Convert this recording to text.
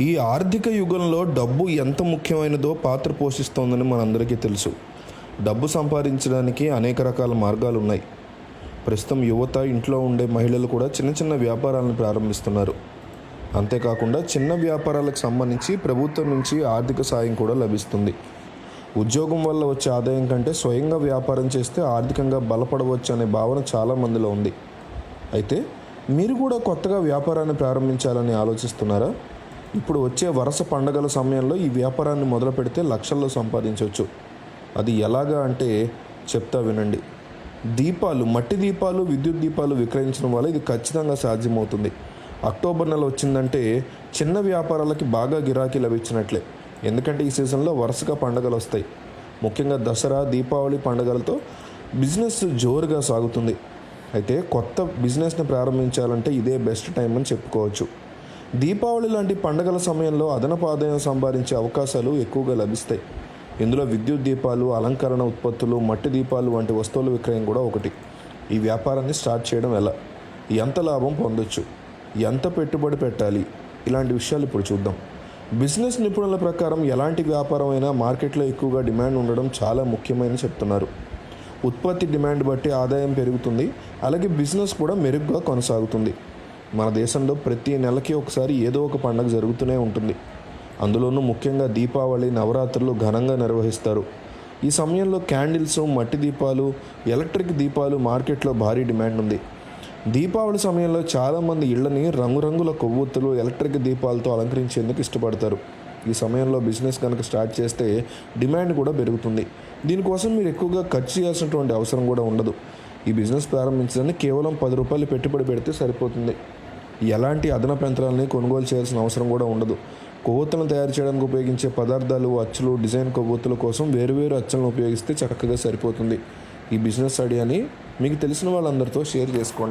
ఈ ఆర్థిక యుగంలో డబ్బు ఎంత ముఖ్యమైనదో పాత్ర పోషిస్తోందని మనందరికీ తెలుసు. డబ్బు సంపాదించడానికి అనేక రకాల మార్గాలు ఉన్నాయి. ప్రస్తుతం యువత ఇంట్లో ఉండే మహిళలు కూడా చిన్న చిన్న వ్యాపారాలను ప్రారంభిస్తున్నారు. అంతేకాకుండా చిన్న వ్యాపారాలకు సంబంధించి ప్రభుత్వం నుంచి ఆర్థిక సాయం కూడా లభిస్తుంది. ఉద్యోగం వల్ల వచ్చే ఆదాయం కంటే స్వయంగా వ్యాపారం చేస్తే ఆర్థికంగా బలపడవచ్చు అనే భావన చాలా మందిలో ఉంది. అయితే మీరు కూడా కొత్తగా వ్యాపారాన్ని ప్రారంభించాలని ఆలోచిస్తున్నారా? ఇప్పుడు వచ్చే వరుస పండగల సమయంలో ఈ వ్యాపారాన్ని మొదలు పెడితే లక్షల్లో సంపాదించవచ్చు. అది ఎలాగా అంటే చెప్తా వినండి. దీపాలు మట్టి దీపాలు విద్యుత్ దీపాలు విక్రయించడం వల్ల ఇది ఖచ్చితంగా సాధ్యమవుతుంది. అక్టోబర్ నెల వచ్చిందంటే చిన్న వ్యాపారాలకి బాగా గిరాకీ లభించినట్లే. ఎందుకంటే ఈ సీజన్లో వరుసగా పండగలు వస్తాయి. ముఖ్యంగా దసరా దీపావళి పండగలతో బిజినెస్ జోరుగా సాగుతుంది. అయితే కొత్త బిజినెస్ని ప్రారంభించాలంటే ఇదే బెస్ట్ టైం అని చెప్పుకోవచ్చు. దీపావళి లాంటి పండగల సమయంలో అదనపు ఆదాయం సంపాదించే అవకాశాలు ఎక్కువగా లభిస్తాయి. ఇందులో విద్యుత్ దీపాలు అలంకరణ ఉత్పత్తులు మట్టి దీపాలు వంటి వస్తువుల విక్రయం కూడా ఒకటి. ఈ వ్యాపారాన్ని స్టార్ట్ చేయడం ఎలా? ఎంత లాభం పొందొచ్చు? ఎంత పెట్టుబడి పెట్టాలి? ఇలాంటి విషయాలు ఇప్పుడు చూద్దాం. బిజినెస్ నిపుణుల ప్రకారం ఎలాంటి వ్యాపారం అయినా మార్కెట్లో ఎక్కువగా డిమాండ్ ఉండడం చాలా ముఖ్యమైన చెప్తున్నారు. ఉత్పత్తి డిమాండ్ బట్టి ఆదాయం పెరుగుతుంది. అలాగే బిజినెస్ కూడా మెరుగ్గా కొనసాగుతుంది. మన దేశంలో ప్రతి నెలకి ఒకసారి ఏదో ఒక పండగ జరుగుతూనే ఉంటుంది. అందులోనూ ముఖ్యంగా దీపావళి నవరాత్రులు ఘనంగా నిర్వహిస్తారు. ఈ సమయంలో క్యాండిల్స్ మట్టి దీపాలు ఎలక్ట్రిక్ దీపాలు మార్కెట్లో భారీ డిమాండ్ ఉంది. దీపావళి సమయంలో చాలామంది ఇళ్ళని రంగురంగుల కొవ్వొత్తులు ఎలక్ట్రిక్ దీపాలతో అలంకరించేందుకు ఇష్టపడతారు. ఈ సమయంలో బిజినెస్ కనుక స్టార్ట్ చేస్తే డిమాండ్ కూడా పెరుగుతుంది. దీనికోసం మీరు ఎక్కువగా ఖర్చు చేయాల్సినటువంటి అవసరం కూడా ఉండదు. ఈ బిజినెస్ ప్రారంభించడానికి కేవలం పది రూపాయలు పెట్టుబడి పెడితే సరిపోతుంది. ఎలాంటి అదనపు యంత్రాలని కొనుగోలు చేయాల్సిన అవసరం కూడా ఉండదు. కొవ్వొత్తులను తయారు చేయడానికి ఉపయోగించే పదార్థాలు అచ్చులు డిజైన్ కొవ్వొత్తుల కోసం వేరువేరు అచ్చులను ఉపయోగిస్తే చక్కగా సరిపోతుంది. ఈ బిజినెస్ ఐడియాని మీకు తెలిసిన వాళ్ళందరితో షేర్ చేసుకోండి.